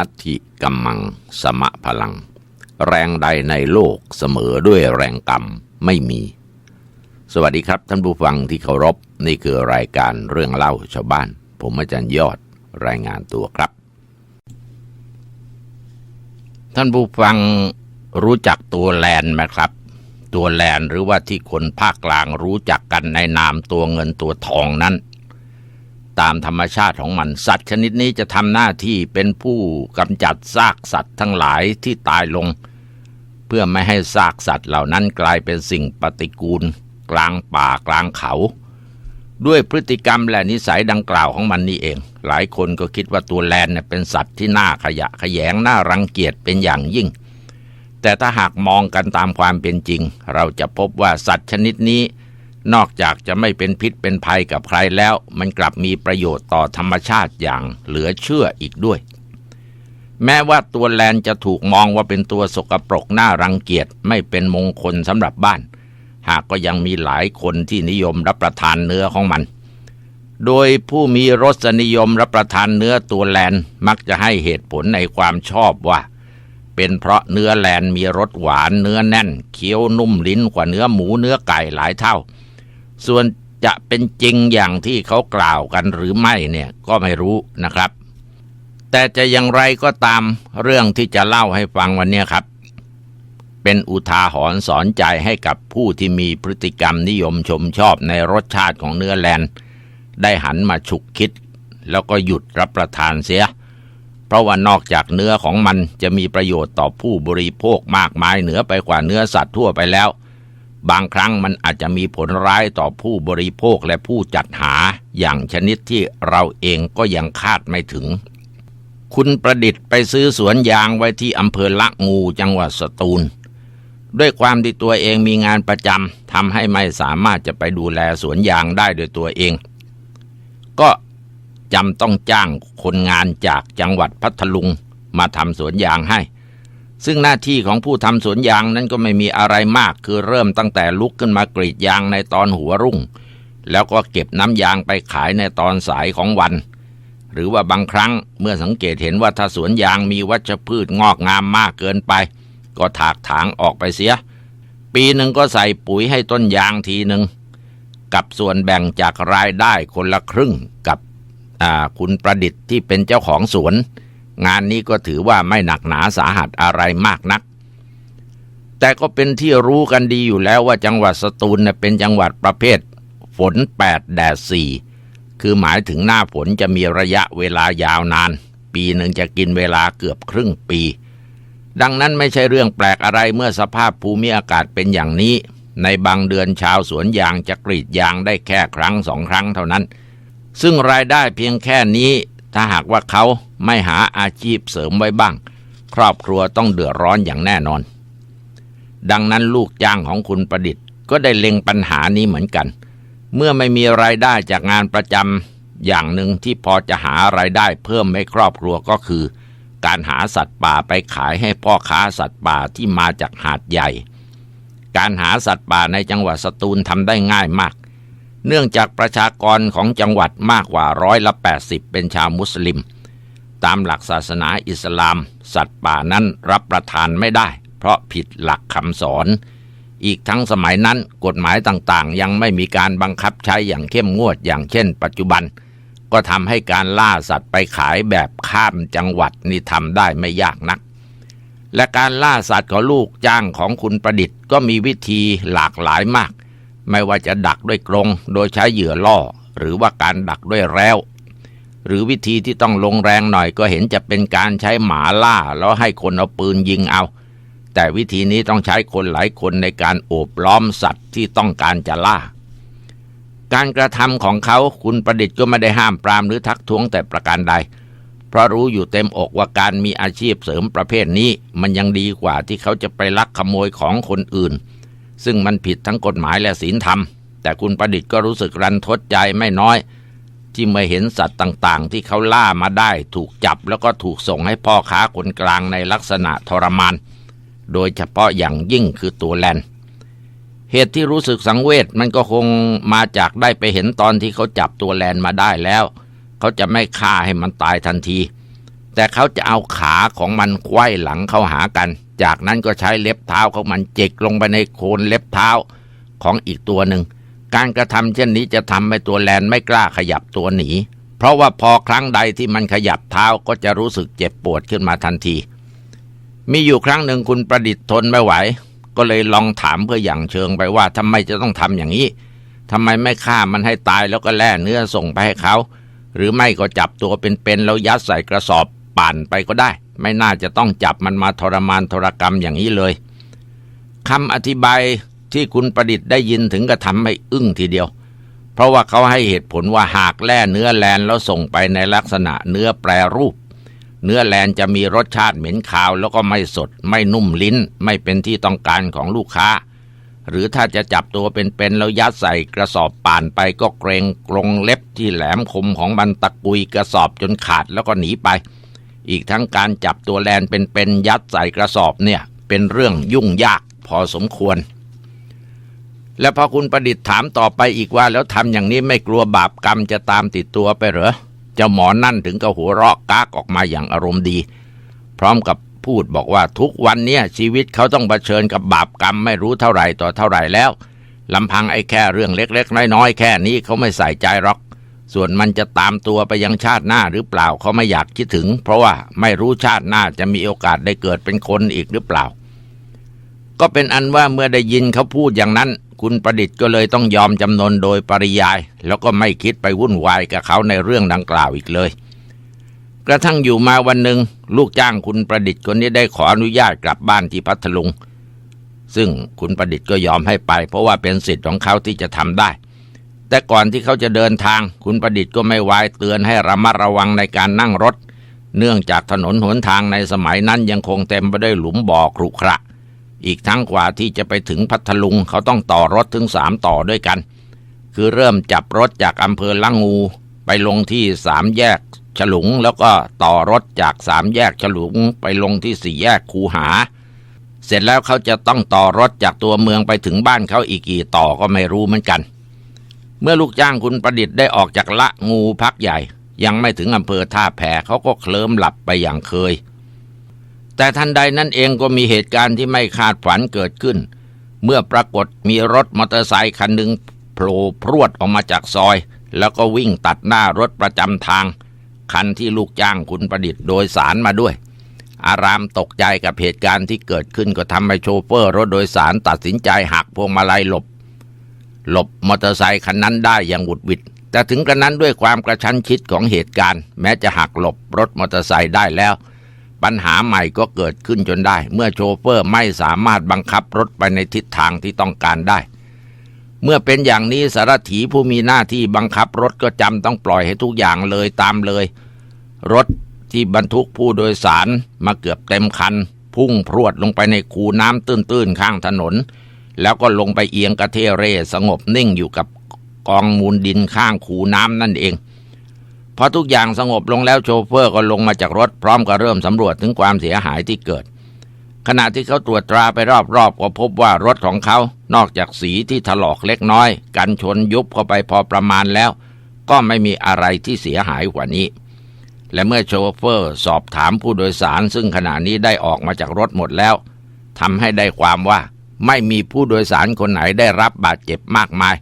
นัตถิกัมมัง สมะพลัง แรงใดในโลกเสมอด้วยแรงกรรมไม่มี สวัสดีครับท่านผู้ฟังที่เคารพ นี่คือรายการเรื่องเล่าชาวบ้าน ผมอาจารย์ยอดรายงานตัวครับ ท่านผู้ฟังรู้จักตัวแลนไหมครับ ตัวแลนหรือว่าที่คนภาคกลางรู้จักกันในนามตัวเงินตัวทองนั้น ตามธรรมชาติของมัน สัตว์ชนิดนี้จะทำหน้าที่เป็นผู้กำจัดซากสัตว์ทั้งหลายที่ตายลง เพื่อไม่ให้ซากสัตว์เหล่านั้นกลายเป็นสิ่งปฏิกูล กลางป่ากลางเขา ด้วยพฤติกรรมและนิสัยดังกล่าวของมันนี่เอง หลายคนก็คิดว่าตัวแลนเนี่ยเป็นสัตว์ที่น่าขยะแขยงน่ารังเกียจเป็นอย่างยิ่ง แต่ถ้าหากมองกันตามความเป็นจริง เราจะพบว่าสัตว์ชนิดนี้ นอกจากจะไม่เป็นพิษเป็นภัยกับใครแล้ว มันกลับมีประโยชน์ต่อธรรมชาติอย่างเหลือเชื่ออีกด้วย แม้ว่าตัวแลนจะถูกมองว่าเป็นตัวสกปรกน่ารังเกียจไม่เป็นมงคลสำหรับบ้าน หากก็ยังมีหลายคนที่นิยมรับประทานเนื้อของมัน โดยผู้มีรสนิยมรับประทานเนื้อตัวแลนมักจะให้เหตุผลในความชอบว่า เป็นเพราะเนื้อแลนมีรสหวานเนื้อแน่น เคี้ยวนุ่มลิ้นกว่าเนื้อหมูเนื้อไก่หลายเท่า ส่วนจะเป็นจริงอย่างที่เขากล่าวกันหรือไม่เนี่ยก็ไม่รู้นะครับ แต่จะอย่างไรก็ตามเรื่องที่จะเล่าให้ฟังวันนี้ครับ เป็นอุทาหรณ์สอนใจให้กับผู้ที่มีพฤติกรรมนิยมชมชอบในรสชาติของเนื้อแลนได้หันมาฉุกคิด แล้วก็หยุดรับประทานเสีย เพราะว่านอกจากเนื้อของมันจะมีประโยชน์ต่อผู้บริโภคมากมายเหนือไปกว่าเนื้อสัตว์ทั่วไปแล้ว บางครั้งมันอาจจะมีผลร้ายต่อผู้บริโภคและผู้จัดหา อย่างชนิดที่เราเองก็ยังคาดไม่ถึง คุณประดิษฐ์ไปซื้อสวนยางไว้ที่อำเภอละงูจังหวัดสตูล ด้วยความที่ตัวเองมีงานประจำทำให้ไม่สามารถจะไปดูแลสวนยางได้โดยตัวเอง ก็จำต้องจ้างคนงานจากจังหวัดพัทลุงมาทำสวนยางให้ ซึ่งหน้าที่ของผู้ทำสวนยางนั้นก็ไม่มีอะไรมาก คือเริ่มตั้งแต่ลุกขึ้นมากรีดยางในตอนหัวรุ่ง แล้วก็เก็บน้ำยางไปขายในตอนสายของวัน หรือว่าบางครั้งเมื่อสังเกตเห็นว่าถ้าสวนยางมีวัชพืชงอกงามมากเกินไป ก็ถากถางออกไปเสีย ปีหนึ่งก็ใส่ปุ๋ยให้ต้นยางทีหนึ่งกับส่วนแบ่งจากรายได้คนละครึ่งกับคุณประดิษฐ์ที่เป็นเจ้าของสวน งานนี้ก็ถือว่าไม่หนักหนาสาหัสอะไรมากนัก แต่ก็เป็นที่รู้กันดีอยู่แล้วว่าจังหวัดสตูลเป็นจังหวัดประเภท ฝนแปดแดดสี่คือหมายถึงหน้าฝนจะมีระยะเวลายาวนาน ปีหนึ่งจะกินเวลาเกือบครึ่งปี ดังนั้นไม่ใช่เรื่องแปลกอะไรเมื่อสภาพภูมิอากาศเป็นอย่างนี้ ในบางเดือนชาวสวนยางจะกรีดยางได้แค่ครั้งสองครั้งเท่านั้นซึ่งรายได้เพียงแค่นี้ ถ้าหากว่าเขาไม่หาอาชีพเสริมไว้บ้าง ครอบครัวต้องเดือดร้อนอย่างแน่นอน ดังนั้นลูกจ้างของคุณประดิษฐ์ ก็ได้เล็งปัญหานี้เหมือนกัน เมื่อไม่มีรายได้จากงานประจำอย่างหนึ่งที่พอจะหารายได้เพิ่มให้ครอบครัวก็คือ การหาสัตว์ป่าไปขายให้พ่อค้าสัตว์ป่าที่มาจากหาดใหญ่ การหาสัตว์ป่าในจังหวัดสตูลทำได้ง่ายมาก เนื่องจากประชากรของจังหวัดมากกว่าร้อยละ80 เป็นชาวมุสลิม ตามหลักศาสนาอิสลาม สัตว์ป่านั้นรับประทานไม่ได้ เพราะผิดหลักคำสอน อีกทั้งสมัยนั้นกฎหมายต่างๆ ยังไม่มีการบังคับใช้อย่างเข้มงวดอย่างเช่น ปัจจุบัน ก็ทำให้การล่าสัตว์ไปขายแบบข้ามจังหวัดนี่ทำได้ไม่ยากนัก และการล่าสัตว์ของลูกจ้างของคุณประดิษฐ์ก็มีวิธีหลากหลายมาก ไม่ว่าจะดักด้วยกรงโดยใช้เหยื่อล่อ หรือว่าการดักด้วยแร้ว หรือวิธีที่ต้องลงแรงหน่อยก็เห็นจะเป็นการใช้หมาล่าแล้วให้คนเอาปืนยิงเอา แต่วิธีนี้ต้องใช้คนหลายคนในการโอบล้อมสัตว์ที่ต้องการจะล่า การกระทำของเขาคุณประดิษฐ์ก็ไม่ได้ห้ามปรามหรือทักท้วงแต่ประการใด เพราะรู้อยู่เต็มอกว่าการมีอาชีพเสริมประเภทนี้ มันยังดีกว่าที่เขาจะไปลักขโมยของคนอื่น ซึ่งมันผิดทั้งกฎหมายและศีลธรรม แต่คุณประดิษฐ์ก็รู้สึกรันทดใจไม่น้อย ที่เมื่อเห็นสัตว์ต่างๆ ที่เขาล่ามาได้ ถูกจับแล้วก็ถูกส่งให้พ่อค้าคนกลางในลักษณะทรมาน โดยเฉพาะอย่างยิ่งคือตัวแลนเหตุที่รู้สึกสังเวชมันก็คงมาจากได้ไปเห็นตอนที่เขาจับตัวแลนมาได้แล้ว เขาจะไม่ฆ่าให้มันตายทันที แต่เขาจะเอาขาของมันไขว้หลังเข้าหากัน จากนั้นก็ใช้เล็บเท้าของมันจิกลงไปในโคนเล็บเท้าของอีกตัวหนึ่ง การกระทำเช่นนี้จะทำให้ตัวแลนไม่กล้าขยับตัวหนี เพราะว่าพอครั้งใดที่มันขยับเท้าก็จะรู้สึกเจ็บปวดขึ้นมาทันที มีอยู่ครั้งหนึ่งคุณประดิษฐ์ทนไม่ไหว ก็เลยลองถามเพื่ออย่างเชิงไปว่าทำไมจะต้องทำอย่างนี้ทำไมไม่ฆ่ามันให้ตายแล้วก็แล่เนื้อส่งไปให้เขา หรือไม่ก็จับตัวเป็นๆแล้วยัดใส่กระสอบ ปั่นไปก็ได้ ไม่น่าจะต้องจับมันมาทรมานทรกรรมอย่างนี้เลยคำอธิบายที่คุณประดิษฐ์ได้ยินถึงกระทำให้อึ้งทีเดียว เพราะว่าเขาให้เหตุผลว่าหากแล่เนื้อแลนแล้วส่งไปในลักษณะเนื้อแปรรูป เนื้อแลนจะมีรสชาติเหม็นคาวแล้วก็ไม่สด ไม่นุ่มลิ้น ไม่เป็นที่ต้องการของลูกค้า หรือถ้าจะจับตัวเป็นๆแล้วยัดใส่กระสอบป่านไปก็เกรงกรงเล็บที่แหลมคมของมันตะกุยกระสอบจนขาดแล้วก็หนีไป อีกทั้งการจับตัวแลนเป็นๆยัดใส่กระสอบเนี่ยเป็นเรื่องยุ่งยากพอสมควร และพอคุณประดิษฐ์ถามต่อไปอีกว่า แล้วทำอย่างนี้ไม่กลัวบาปกรรมจะตามติดตัวไปเหรอเจ้าหมอนั่นถึงกับหัวเราะกากออกมาอย่างอารมณ์ดี พร้อมกับพูดบอกว่าทุกวันเนี้ยชีวิตเขาต้องเผชิญกับบาปกรรมไม่รู้เท่าไหร่ต่อเท่าไหร่แล้วลำพังไอ้แค่เรื่องเล็ก ๆ น้อยๆแค่นี้เขาไม่ใส่ใจหรอก ส่วนมันจะตามตัวไปยังชาติหน้าหรือเปล่าเขาไม่อยากคิดถึง เพราะว่าไม่รู้ชาติหน้าจะมีโอกาสได้เกิดเป็นคนอีกหรือเปล่า ก็เป็นอันว่าเมื่อได้ยินเขาพูดอย่างนั้น คุณประดิษฐ์ก็เลยต้องยอมจำนนโดยปริยาย แล้วก็ไม่คิดไปวุ่นวายกับเขาในเรื่องดังกล่าวอีกเลย กระทั่งอยู่มาวันหนึ่งลูกจ้างคุณประดิษฐ์คนนี้ได้ขออนุญาตกลับบ้านที่พัทลุงซึ่งคุณประดิษฐ์ก็ยอมให้ไป เพราะว่าเป็นสิทธิ์ของเขาที่จะทำได้ แต่ก่อนที่เขาจะเดินทาง คุณประดิษฐ์ก็ไม่ไวายเตือนให้ระมัดระวังในการนั่งรถ เนื่องจากถนนหนทางในสมัยนั้นยังคงเต็มไปด้วยหลุมบ่อครุขระ อีกทั้งกว่าที่จะไปถึงพัทลุงเขาต้องต่อรถถึงสามต่อด้วยกัน คือเริ่มจับรถจากอำเภอละงู ไปลงที่สามแยก ฉลุงแล้วก็ต่อรถจากสามแยกฉลุงไปลงที่สี่แยกคูหา เสร็จแล้วเขาจะต้องต่อรถจากตัวเมืองไปถึงบ้านเขาอีกกี่ต่อก็ไม่รู้เหมือนกัน เมื่อลูกจ้างคุณประดิษฐ์ได้ออกจากละงูพักใหญ่ ยังไม่ถึงอำเภอท่าแพเขาก็เคลิ้มหลับไปอย่างเคย แต่ทันใดนั้นเองก็มีเหตุการณ์ที่ไม่คาดฝันเกิดขึ้น เมื่อปรากฏมีรถมอเตอร์ไซค์คันหนึ่งโผล่พรวดออกมาจากซอย แล้วก็วิ่งตัดหน้ารถประจำทาง คันที่ลูกจ้างคุณประดิษฐ์โดยสารมาด้วย อารามตกใจกับเหตุการณ์ที่เกิดขึ้นก็ทำให้โชเฟอร์รถโดยสารตัดสินใจหักพวงมาลัยหลบ หลบมอเตอร์ไซคันนั้นได้อย่างหวุดหวิด แต่ถึงกระนั้นด้วยความกระชั้นชิดของเหตุการณ์ แม้จะหักหลบรถมอเตอร์ไซค์ได้แล้ว ปัญหาใหม่ก็เกิดขึ้นจนได้ เมื่อโชเฟอร์ไม่สามารถบังคับรถไปในทิศทางที่ต้องการได้ เมื่อเป็นอย่างนี้สารถีผู้มีหน้าที่บังคับรถก็จำต้องปล่อยให้ทุกอย่างเลยตามเลย รถที่บรรทุกผู้โดยสารมาเกือบเต็มคัน พุ่งพรวดลงไปในคูน้ำตื้นๆข้างถนน แล้วก็ลงไปเอียงกระเทเร่สงบนิ่งอยู่กับกองมูลดินข้างคูน้ำนั่นเองพอทุกอย่างสงบลงแล้วโชเฟอร์ก็ลงมาจากรถพร้อมกับเริ่มสำรวจถึงความเสียหายที่เกิด ขณะที่เขาตรวจตราไปรอบๆก็พบว่ารถของเขา นอกจากสีที่ถลอกเล็กน้อย กันชนยุบเข้าไปพอประมาณแล้ว ก็ไม่มีอะไรที่เสียหายกว่านี้ และเมื่อโชเฟอร์สอบถามผู้โดยสารซึ่งขณะนี้ได้ออกมาจากรถหมดแล้วทำให้ได้ความว่า ไม่มีผู้โดยสารคนไหนได้รับบาดเจ็บมากมาย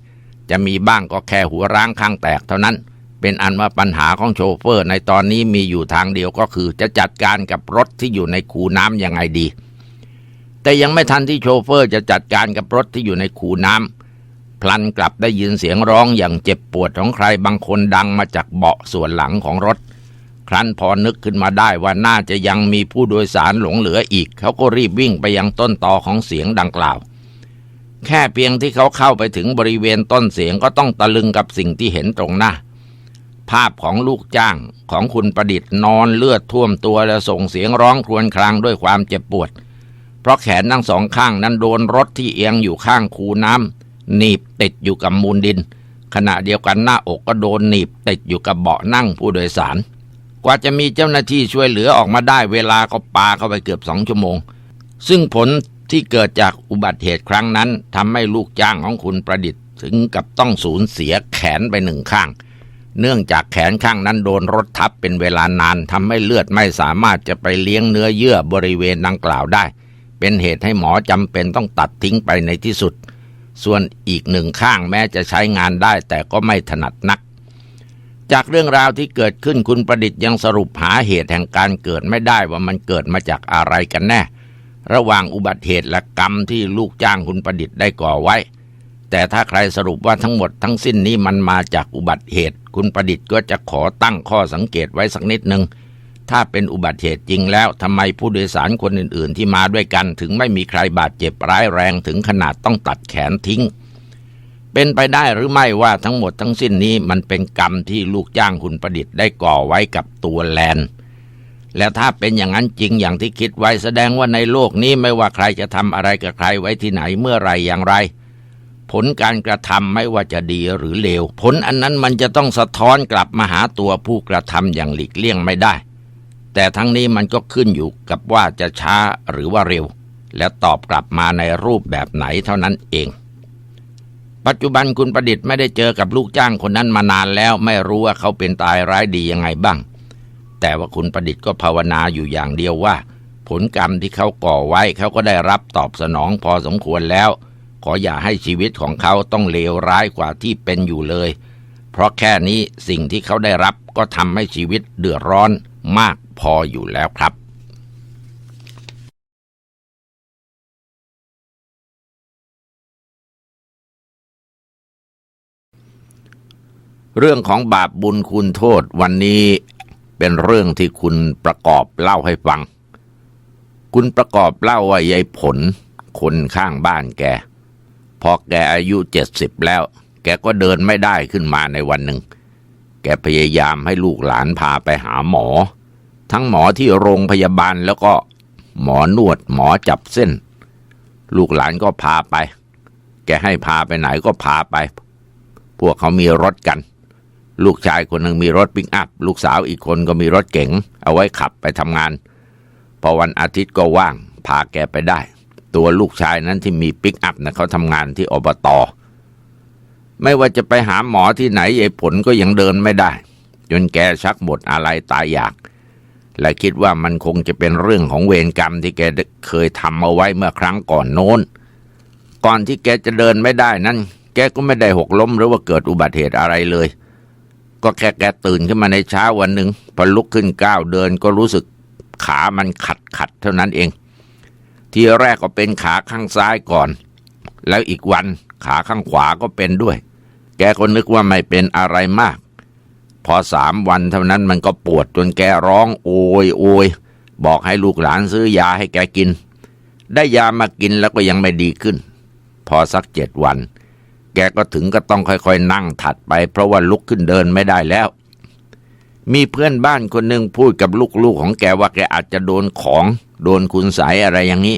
จะมีบ้างก็แค่หัวร้างข้างแตกเท่านั้น เป็นอันว่าปัญหาของโชเฟอร์ในตอนนี้มีอยู่ทางเดียวก็คือ จะจัดการกับรถที่อยู่ในคูน้ำยังไงดี แต่ยังไม่ทันที่โชเฟอร์จะจัดการกับรถที่อยู่ในคูน้ำพลันกลับได้ยินเสียงร้องอย่างเจ็บปวดของใครบางคนดังมาจากเบาะส่วนหลังของรถ ครั้นพอนึกขึ้นมาได้ว่าน่าจะยังมีผู้โดยสารหลงเหลืออีก เขาก็รีบวิ่งไปยังต้นตอของเสียงดังกล่าว แค่เพียงที่เขาเข้าไปถึงบริเวณต้นเสียงก็ต้องตะลึงกับสิ่งที่เห็นตรงหน้า ภาพของลูกจ้างของคุณประดิษฐ์นอนเลือดท่วมตัวและส่งเสียงร้องครวญครางด้วยความเจ็บปวด เพราะแขนทั้งสองข้างนั้นโดนรถที่เอียงอยู่ข้างคูน้ำหนีบติดอยู่กับมูลดิน ขณะเดียวกันหน้าอกก็โดนหนีบติดอยู่กับเบาะนั่งผู้โดยสาร กว่าจะมีเจ้าหน้าที่ช่วยเหลือออกมาได้เวลาก็ปาเข้าไปเกือบสองชั่วโมง ซึ่งผลที่เกิดจากอุบัติเหตุครั้งนั้นทำให้ลูกจ้างของคุณประดิษฐ์ ถึงกับต้องสูญเสียแขนไปหนึ่งข้าง เนื่องจากแขนข้างนั้นโดนรถทับเป็นเวลานานทำให้เลือดไม่สามารถจะไปเลี้ยงเนื้อเยื่อบริเวณดังกล่าวได้ เป็นเหตุให้หมอจำเป็นต้องตัดทิ้งไปในที่สุด ส่วนอีกหนึ่งข้างแม้จะใช้งานได้แต่ก็ไม่ถนัดนัก จากเรื่องราวที่เกิดขึ้นคุณประดิษฐ์ยังสรุปหาเหตุแห่งการเกิดไม่ได้ว่ามันเกิดมาจากอะไรกันแน่ ระหว่างอุบัติเหตุและกรรมที่ลูกจ้างคุณประดิษฐ์ได้ก่อไว้ แต่ถ้าใครสรุปว่าทั้งหมดทั้งสิ้นนี้มันมาจากอุบัติเหตุ คุณประดิษฐ์ก็จะขอตั้งข้อสังเกตไว้สักนิดหนึ่งถ้าเป็นอุบัติเหตุจริงแล้วทำไมผู้โดยสารคนอื่น ๆ ที่มาด้วยกัน ถึงไม่มีใครบาดเจ็บร้ายแรงถึงขนาดต้องตัดแขนทิ้ง เป็นไปได้หรือไม่ว่าทั้งหมดทั้งสิ้นนี้มันเป็นกรรมที่ลูกจ้างคุณประดิษฐ์ได้ก่อไว้กับตัวแลน และถ้าเป็นอย่างนั้นจริงอย่างที่คิดไว้แสดงว่าในโลกนี้ไม่ว่าใครจะทำอะไรกับใครไว้ที่ไหนเมื่อไรอย่างไร ผลการกระทำไม่ว่าจะดีหรือเลว ผลอันนั้นมันจะต้องสะท้อนกลับมาหาตัวผู้กระทำอย่างหลีกเลี่ยงไม่ได้ แต่ทั้งนี้มันก็ขึ้นอยู่กับว่าจะช้าหรือว่าเร็ว และตอบกลับมาในรูปแบบไหนเท่านั้นเอง ปัจจุบันคุณประดิษฐ์ไม่ได้เจอกับลูกจ้างคนนั้นมานานแล้วไม่รู้ว่าเขาเป็นตายร้ายดียังไงบ้าง แต่ว่าคุณประดิษฐ์ก็ภาวนาอยู่อย่างเดียวว่า ผลกรรมที่เขาก่อไว้เขาก็ได้รับตอบสนองพอสมควรแล้ว ขออย่าให้ชีวิตของเขาต้องเลวร้ายกว่าที่เป็นอยู่เลย เพราะแค่นี้สิ่งที่เขาได้รับก็ทำให้ชีวิตเดือดร้อนมากพออยู่แล้วครับ เรื่องของบาปบุญคุณโทษวันนี้เป็นเรื่องที่คุณประกอบเล่าให้ฟัง คุณประกอบเล่าว่ายายผล คนข้างบ้านแก พอแกอายุเจ็ดสิบแล้ว แกก็เดินไม่ได้ขึ้นมาในวันหนึ่ง แกพยายามให้ลูกหลานพาไปหาหมอ ทั้งหมอที่โรงพยาบาลแล้วก็หมอนวดหมอจับเส้น ลูกหลานก็พาไป แกให้พาไปไหนก็พาไป พวกเขามีรถกัน ลูกชายคนหนึ่งมีรถปิกอัพ ลูกสาวอีกคนก็มีรถเก๋ง เอาไว้ขับไปทำงาน พอวันอาทิตย์ก็ว่าง พาแกไปได้ ตัวลูกชายนั้นที่มีปิกอัพนะเขาทำงานที่อบตไม่ว่าจะไปหาหมอที่ไหนยายผลก็ยังเดินไม่ได้ จนแกชักหมดอะไรตายอยาก และคิดว่ามันคงจะเป็นเรื่องของเวรกรรมที่แกเคยทำเอาไว้เมื่อครั้งก่อนโน้น ก่อนที่แกจะเดินไม่ได้นั้น แกก็ไม่ได้หกล้มหรือว่าเกิดอุบัติเหตุอะไรเลย ก็แค่แกตื่นขึ้นมาในเช้าวันหนึ่งพอลุกขึ้นก้าวเดินก็รู้สึกขามันขัดขัดเท่านั้นเอง ทีแรกก็เป็นขาข้างซ้ายก่อน แล้วอีกวันขาข้างขวาก็เป็นด้วย แกก็นึกว่าไม่เป็นอะไรมาก พอสามวันเท่านั้นมันก็ปวดจนแกร้องโอยโอยบอกให้ลูกหลานซื้อยาให้แกกิน ได้ยามากินแล้วก็ยังไม่ดีขึ้น พอสักเจ็ดวัน แกก็ถึงก็ต้องค่อยๆ นั่งถัดไป เพราะว่าลุกขึ้นเดินไม่ได้แล้ว มีเพื่อนบ้านคนหนึ่งพูดกับลูกๆของแกว่าแกอาจจะโดนของ โดนคุณใสยอะไรอย่างนี้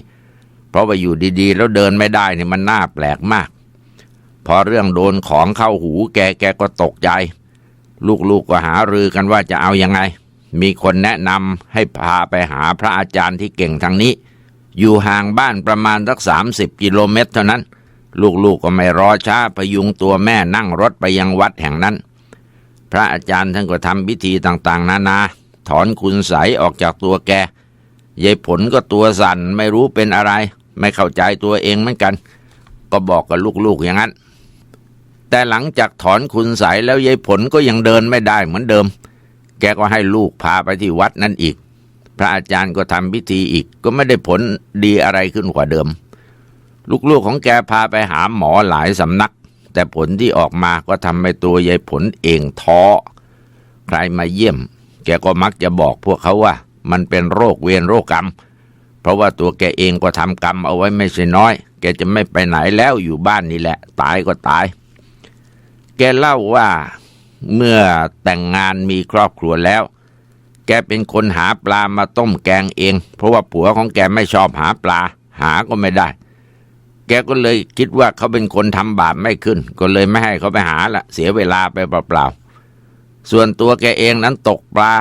เพราะว่าอยู่ดีๆ แล้วเดินไม่ได้เนี่ยมันน่าแปลกมาก พอเรื่องโดนของเข้าหูแกแกก็ตกใจ ลูกๆก็หารือกันว่าจะเอายังไง มีคนแนะนำให้พาไปหาพระอาจารย์ที่เก่งทางนี้ อยู่ห่างบ้านประมาณสักสามสิบกิโลเมตรเท่านั้น ลูกๆก็ไม่รอช้าพยุงตัวแม่นั่งรถไปยังวัดแห่งนั้น พระอาจารย์ท่านก็ทำพิธีต่างๆ นานา ถอนคุณใสออกจากตัวแกยายผลก็ตัวสั่นไม่รู้เป็นอะไร ไม่เข้าใจตัวเองเหมือนกัน ก็บอกกับลูกๆอย่างนั้น แต่หลังจากถอนคุณใสแล้วยายผลก็ยังเดินไม่ได้เหมือนเดิม แกก็ให้ลูกพาไปที่วัดนั่นอีก พระอาจารย์ก็ทำพิธีอีกก็ไม่ได้ผลดีอะไรขึ้นกว่าเดิม ลูกๆของแกพาไปหาหมอหลายสำนัก แต่ผลที่ออกมาก็ทำให้ตัวยายผลเองท้อ ใครมาเยี่ยม แกก็มักจะบอกพวกเขาว่า มันเป็นโรคเวรโรคกรรม เพราะว่าตัวแกเองก็ทำกรรมเอาไว้ไม่ใช่น้อย แกจะไม่ไปไหนแล้วอยู่บ้านนี่แหละ ตายก็ตาย แกเล่าว่าเมื่อแต่งงานมีครอบครัวแล้ว แกเป็นคนหาปลามาต้มแกงเอง เพราะว่าผัวของแกไม่ชอบหาปลา หาก็ไม่ได้ แกก็เลยคิดว่าเขาเป็นคนทำบาปไม่ขึ้น ก็เลยไม่ให้เขาไปหาละเสียเวลาไปเปล่าๆ ส่วนตัวแกเองนั้นตกปลา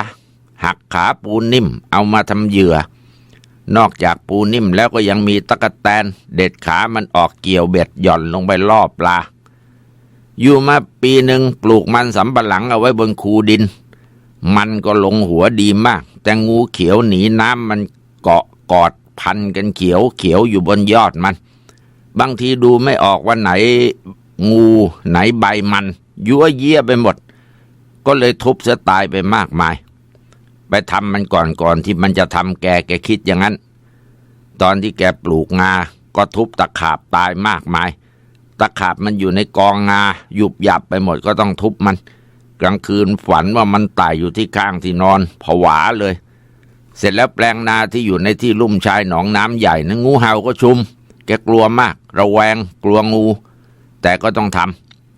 หักขาปูนิ่ม เอามาทำเหยื่อ นอกจากปูนิ่มแล้วก็ยังมีตะกะแตน เด็ดขามันออกเกี่ยวเบ็ดหย่อนลงไปล่อปลา อยู่มาปีหนึ่งปลูกมันสำปะหลังเอาไว้บนคูดิน มันก็ลงหัวดีมาก แต่งูเขียวหนีน้ำมันเกาะกอดพันกันเขียวเขียวอยู่บนยอดมัน บางทีดูไม่ออกว่าไหนงูไหนใบมัน ยั่วเยี่ยไปหมด ก็เลยทุบเสียตายไปมากมาย ไปทำมันก่อนก่อนที่มันจะทำแกแกคิดอย่างนั้น ตอนที่แกปลูกงา ก็ทุบตะขาบตายมากมาย ตะขาบมันอยู่ในกองงาหยุบหยับไปหมดก็ต้องทุบมัน กลางคืนฝันว่ามันตายอยู่ที่ข้างที่นอนผวาเลย เสร็จแล้วแปลงนาที่อยู่ในที่ลุ่มชายหนองน้ำใหญ่นะงูเห่าก็ชุม กกลัวมาก ระแวงกลัวงู แต่ก็ต้องท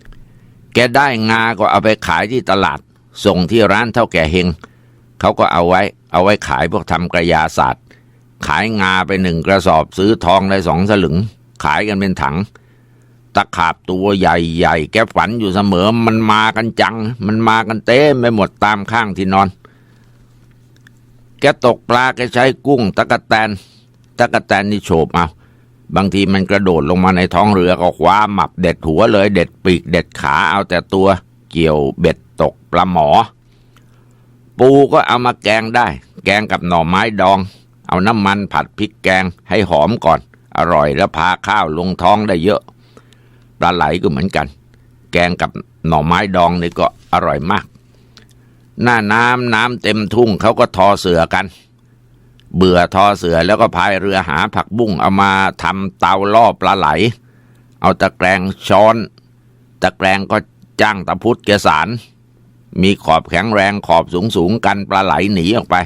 ำแกได้งาก็เอาไปขายที่ตลาด ส่งที่ร้านเท่าแก่เฮงเขาก็เอาไว้ เอาไว้ขายพวกทำกระยาศาสตร์ ขายงาไปหนึ่งกระสอบซื้อทองได้สองสลึง ขายกันเป็นถัง ตะขาบตัวใหญ่ๆ แกฝันอยู่เสมอ มันมากันจัง มันมากันเต็มไปหมดตามข้างที่นอน แกตกปลาแกใช้กุ้งตะกะแตนตะกะแตนนี่โฉบเอา บางทีมันกระโดดลงมาในท้องเรือก็คว้าหมับเด็ดหัวเลยเด็ดปีกเด็ดขาเอาแต่ตัวเกี่ยวเบ็ดตกปลาหมอ ปูก็เอามาแกงได้ แกงกับหน่อไม้ดอง เอาน้ำมันผัดพริกแกงให้หอมก่อน อร่อยแล้วพาข้าวลงท้องได้เยอะปลาไหลก็เหมือนกัน แกงกับหน่อไม้ดองนี่ก็อร่อยมาก หน้าน้ำน้ำเต็มทุ่งเขาก็ทอเสือกัน เบื่อทอเสือแล้วก็พายเรือหาผักบุ้งเอามาทำเตาล่อปลาไหล เอาตะแกรงช้อน ตะแกรงก็จ้างตะพุธเกสาร มีขอบแข็งแรงขอบสูงสูงกันปลาไหลหนีออกไป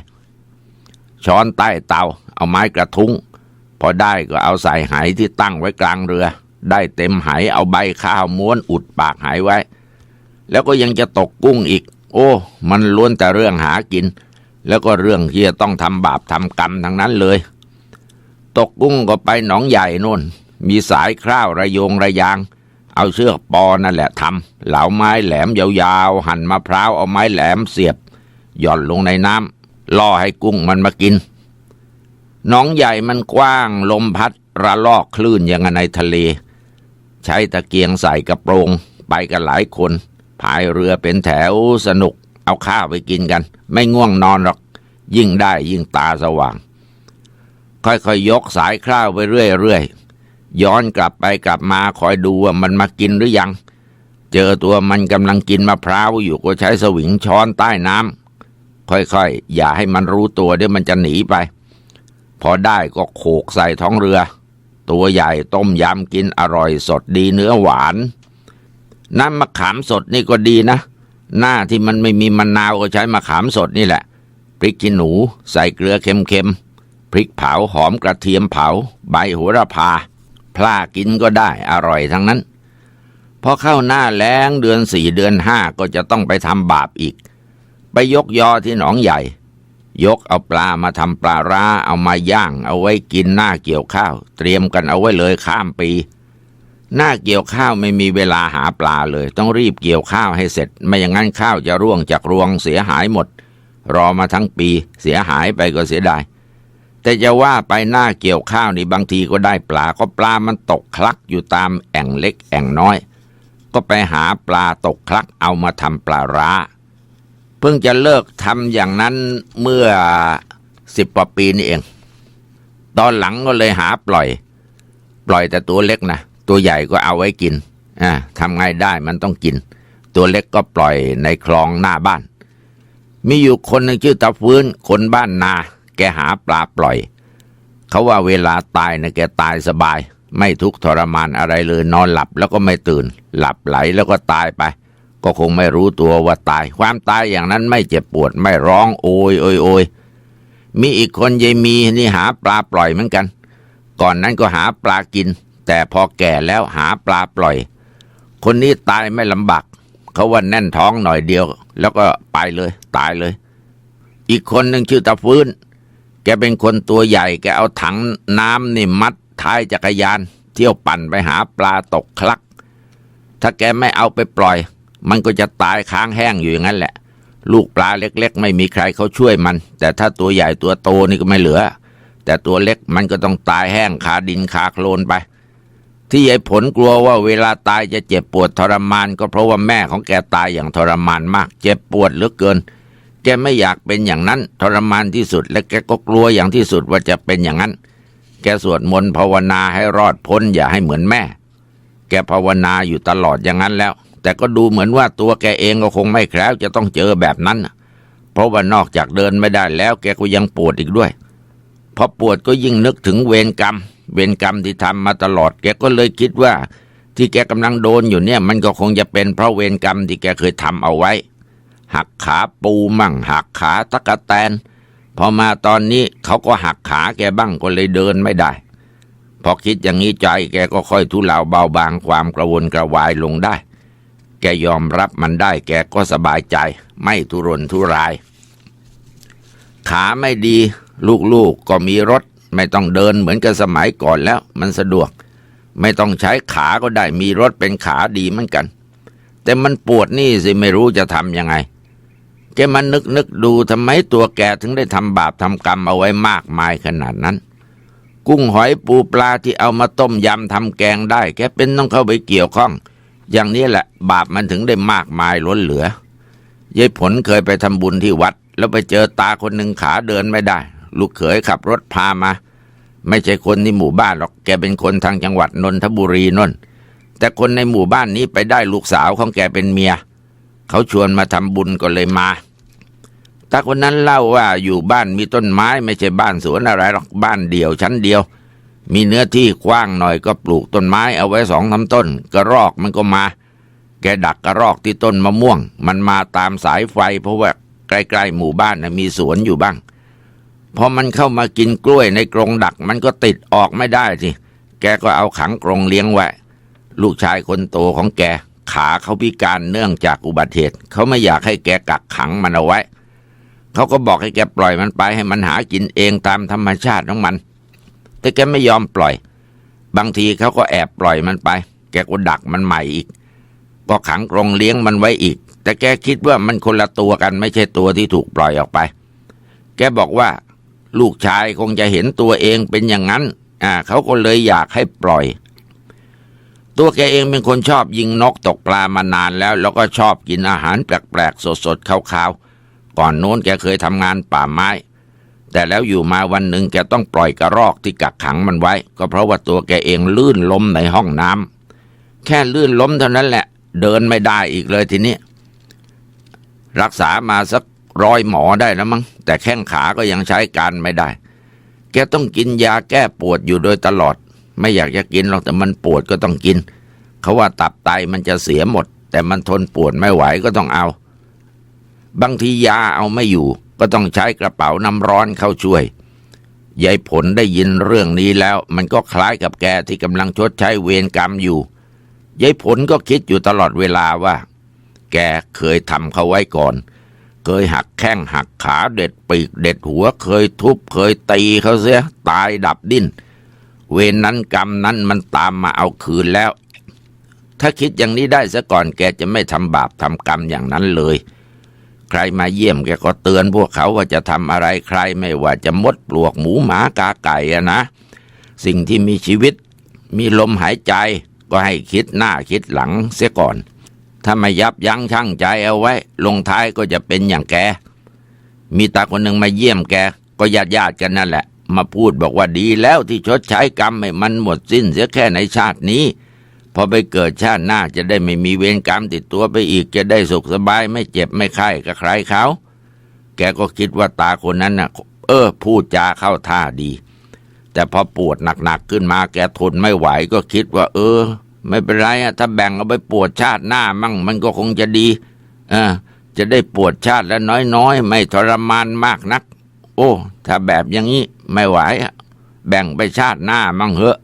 ช้อนใต้เตา เอาไม้กระทุ้ง พอได้ก็เอาใส่ไหที่ตั้งไว้กลางเรือ ได้เต็มไหเอาใบข้าวม้วนอุดปากไหไว้ แล้วก็ยังจะตกกุ้งอีก โอ้ มันล้วนแต่เรื่องหากิน แล้วก็เรื่องที่จะต้องทำบาปทำกรรมทั้งนั้นเลย ตกกุ้งก็ไปหนองใหญ่นู่น มีสายคร่าวระยงระยาง เอาเชือกปอนั่นแหละทำเหลาไม้แหลมยาวๆ หั่นมะพร้าวเอาไม้แหลมเสียบ หย่อนลงในน้ำล่อให้กุ้งมันมากินหนองใหญ่มันกว้างลมพัดระลอกคลื่นอย่างกับในทะเล ใช้ตะเกียงใส่กระโปรง ไปกันหลายคนพายเรือเป็นแถวสนุก เอาข้าวไปกินกัน ไม่ง่วงนอนหรอก ยิ่งได้ยิ่งตาสว่าง ค่อยๆยกสายข้าวไปเรื่อยๆย้อนกลับไปกลับมาคอยดูว่ามันมากินหรือยัง เจอตัวมันกำลังกินมะพร้าวอยู่ก็ใช้สวิงช้อนใต้น้ำค่อยๆอย่าให้มันรู้ตัวเดี๋ยวมันจะหนีไป พอได้ก็โขกใส่ท้องเรือ ตัวใหญ่ต้มยำกินอร่อยสดดีเนื้อหวานน้ำมะขามสดนี่ก็ดีนะ หน้าที่มันไม่มีมะนาวก็ใช้มะขามสดนี่แหละ พริกขี้หนู ใส่เกลือเค็มๆ พริกเผาหอมกระเทียมเผา ใบโหระพาพลากินก็ได้อร่อยทั้งนั้น พอเข้าหน้าแล้งเดือนสี่เดือนห้าก็จะต้องไปทำบาปอีก ไปยกยอที่หนองใหญ่ ยกเอาปลามาทำปลาร้าเอามาย่าง เอาไว้กินหน้าเกี่ยวข้าว เตรียมกันเอาไว้เลยข้ามปี หน้าเกี่ยวข้าวไม่มีเวลาหาปลาเลย ต้องรีบเกี่ยวข้าวให้เสร็จ ไม่อย่างนั้นข้าวจะร่วงจากรวงเสียหายหมด รอมาทั้งปีเสียหายไปก็เสียดายแต่จะว่าไปหน้าเกี่ยวข้าวนี่บางทีก็ได้ปลาก็ปลามันตกคลักอยู่ตามแอ่งเล็กแอ่งน้อย ก็ไปหาปลาตกคลักเอามาทำปลาร้า เพิ่งจะเลิกทำอย่างนั้นเมื่อสิบกว่าปีนี่เอง ตอนหลังก็เลยหาปล่อย ปล่อยแต่ตัวเล็กนะ ตัวใหญ่ก็เอาไว้กินอ่าทำไงได้มันต้องกิน ตัวเล็กก็ปล่อยในคลองหน้าบ้าน มีอยู่คนหนึ่งชื่อตาฟื้นคนบ้านนา แกหาปลาปล่อย เขาว่าเวลาตายนะแกตายสบาย ไม่ทุกข์ทรมานอะไรเลยนอนหลับแล้วก็ไม่ตื่น หลับไหลแล้วก็ตายไป ก็คงไม่รู้ตัวว่าตาย ความตายอย่างนั้นไม่เจ็บปวดไม่ร้องโอยโอยโอยมีอีกคนยายมีนี่หาปลาปล่อยเหมือนกัน ก่อนนั้นก็หาปลากิน แต่พอแก่แล้วหาปลาปล่อย คนนี้ตายไม่ลำบากเขาว่าแน่นท้องหน่อยเดียว แล้วก็ไปเลย ตายเลย อีกคนหนึ่งชื่อตาฟื้น แกเป็นคนตัวใหญ่ แกเอาถังน้ำนี่มัดท้ายจักรยาน เที่ยวปั่นไปหาปลาตกคลัก ถ้าแกไม่เอาไปปล่อย มันก็จะตายค้างแห้งอยู่อย่างนั้นแหละ ลูกปลาเล็ก ๆ ไม่มีใครเขาช่วยมัน แต่ถ้าตัวใหญ่ตัวโตนี่ก็ไม่เหลือ แต่ตัวเล็กมันก็ต้องตายแห้งคาดินคาโคลนไป ที่ยายผลกลัวว่าเวลาตายจะเจ็บปวดทรมาน ก็เพราะว่าแม่ของแกตายอย่างทรมานมาก เจ็บปวดเหลือเกิน แกไม่อยากเป็นอย่างนั้น ทรมานที่สุด และแกก็กลัวอย่างที่สุดว่าจะเป็นอย่างนั้น แกสวดมนต์ภาวนาให้รอดพ้นอย่าให้เหมือนแม่ แกภาวนาอยู่ตลอดอย่างนั้นแล้ว แต่ก็ดูเหมือนว่าตัวแกเองก็คงไม่แคล้วจะต้องเจอแบบนั้นเพราะว่านอกจากเดินไม่ได้แล้ว แกก็ยังปวดอีกด้วยพอปวดก็ยิ่งนึกถึงเวรกรรม เวรกรรมที่ทำมาตลอด แกก็เลยคิดว่า ที่แกกำลังโดนอยู่เนี่ย มันก็คงจะเป็นเพราะเวรกรรมที่แกเคยทำเอาไว้ หักขาปูมั่ง หักขาตะกะแตน พอมาตอนนี้เขาก็หักขาแกบ้างก็เลยเดินไม่ได้ พอคิดอย่างนี้ใจแกก็ค่อยทุเลาเบาบางความกระวนกระวายลงได้ แกยอมรับมันได้ แกก็สบายใจ ไม่ทุรนทุราย ขาไม่ดี ลูกๆก็มีรถ ไม่ต้องเดินเหมือนกับสมัยก่อนแล้วมันสะดวก ไม่ต้องใช้ขาก็ได้มีรถเป็นขาดีเหมือนกัน แต่มันปวดนี่สิไม่รู้จะทำยังไง แกมันนึกนึกดูทำไมตัวแกถึงได้ทำบาปทำกรรมเอาไว้มากมายขนาดนั้น กุ้งหอยปูปลาที่เอามาต้มยำทำแกงได้ แกเป็นต้องเข้าไปเกี่ยวข้อง อย่างนี้แหละ บาปมันถึงได้มากมายล้นเหลือยายผลเคยไปทำบุญที่วัด แล้วไปเจอตาคนหนึ่งขาเดินไม่ได้ ลูกเขยขับรถพามา ไม่ใช่คนในหมู่บ้านหรอกแกเป็นคนทางจังหวัดนนทบุรีนนแต่คนในหมู่บ้านนี้ไปได้ลูกสาวของแกเป็นเมีย เขาชวนมาทำบุญก็เลยมาตาคนนั้นเล่าว่าอยู่บ้านมีต้นไม้ไม่ใช่บ้านสวนอะไรหรอกบ้านเดียวชั้นเดียว มีเนื้อที่กว้างหน่อยก็ปลูกต้นไม้เอาไว้สองสาต้น กระรอกมันก็มา แกดักกระรอกที่ต้นมะม่วง มันมาตามสายไฟเพราะว่าใกล้ๆหมู่บ้านนะมีสวนอยู่บ้าง พอมันเข้ามากินกล้วยในกรงดัก มันก็ติดออกไม่ได้สิแกก็เอาขังกรงเลี้ยงไว้ลูกชายคนโตของแกขาเขาพิการเนื่องจากอุบัติเหตุ เขาไม่อยากให้แกกักขังมันเอาไว้ เขาก็บอกให้แกปล่อยมันไปให้มันหากินเองตามธรรมชาติของมัน แต่แกไม่ยอมปล่อย บางทีเขาก็แอบปล่อยมันไป แกก็ดักมันใหม่อีก ก็ขังกรงเลี้ยงมันไว้อีก แต่แกคิดว่ามันคนละตัวกันไม่ใช่ตัวที่ถูกปล่อยออกไป แกบอกว่า ลูกชายคงจะเห็นตัวเองเป็นอย่างนั้น อ่า เขาก็เลยอยากให้ปล่อย ตัวแกเองเป็นคนชอบยิงนกตกปลามานานแล้ว แล้วก็ชอบกินอาหารแปลกๆ สดๆขาวๆ ก่อนโน้นแกเคยทำงานป่าไม้ แต่แล้วอยู่มาวันหนึ่งแกต้องปล่อยกระรอกที่กักขังมันไว้ ก็เพราะว่าตัวแกเองลื่นล้มในห้องน้ำแค่ลื่นล้มเท่านั้นแหละ เดินไม่ได้อีกเลยทีนี้รักษามาสัก ร้อยหมอได้แล้วมั้งแต่แข้งขาก็ยังใช้การไม่ได้ แกต้องกินยาแก้ปวดอยู่โดยตลอด ไม่อยากจะกินหรอกแต่มันปวดก็ต้องกิน เขาว่าตับไตมันจะเสียหมด แต่มันทนปวดไม่ไหวก็ต้องเอา บางทียาเอาไม่อยู่ ก็ต้องใช้กระเป๋าน้ำร้อนเข้าช่วยยายผลได้ยินเรื่องนี้แล้ว มันก็คล้ายกับแกที่กำลังชดใช้เวรกรรมอยู่ยายผลก็คิดอยู่ตลอดเวลาว่า แกเคยทำเขาไว้ก่อน เคยหักแข้งหักขาเด็ดปีกเด็ดหัวเคยทุบเคยตีเขาเสียตายดับดิ้น เวรนนั้นกรรมนั้นมันตามมาเอาคืนแล้ว ถ้าคิดอย่างนี้ได้ซะก่อนแกจะไม่ทำบาปทำกรรมอย่างนั้นเลย ใครมาเยี่ยมแกก็เตือนพวกเขาว่าจะทำอะไรใครไม่ว่าจะมดปลวกหมูหมากาไก่อะนะ สิ่งที่มีชีวิตมีลมหายใจก็ให้คิดหน้าคิดหลังเสียก่อน ถ้าไม่ยับยั้งชั่งใจเอาไว้ ลงท้ายก็จะเป็นอย่างแก มีตาคนหนึ่งมาเยี่ยมแก ก็ญาติญาติกันนั่นแหละ มาพูดบอกว่าดีแล้วที่ชดใช้กรรมให้มันหมดสิ้นเสียแค่ในชาตินี้ พอไปเกิดชาติหน้าจะได้ไม่มีเวรกรรมติดตัวไปอีกจะได้สุขสบายไม่เจ็บไม่ไข้กับใครเขา แกก็คิดว่าตาคนนั้นน่ะ เออ พูดจาเข้าท่าดี แต่พอปวดหนักๆขึ้นมาแกทนไม่ไหวก็คิดว่า เออ ไม่เป็นไรอะถ้าแบ่งเอาไปปวดชาติหน้ามั่ง มันก็คงจะดีเออจะได้ปวดชาติและน้อยๆ ไม่ทรมานมากนัก โอ้ ถ้าแบบอย่างนี้ไม่ไหวอะแบ่งไปชาติหน้ามั่งเหอะ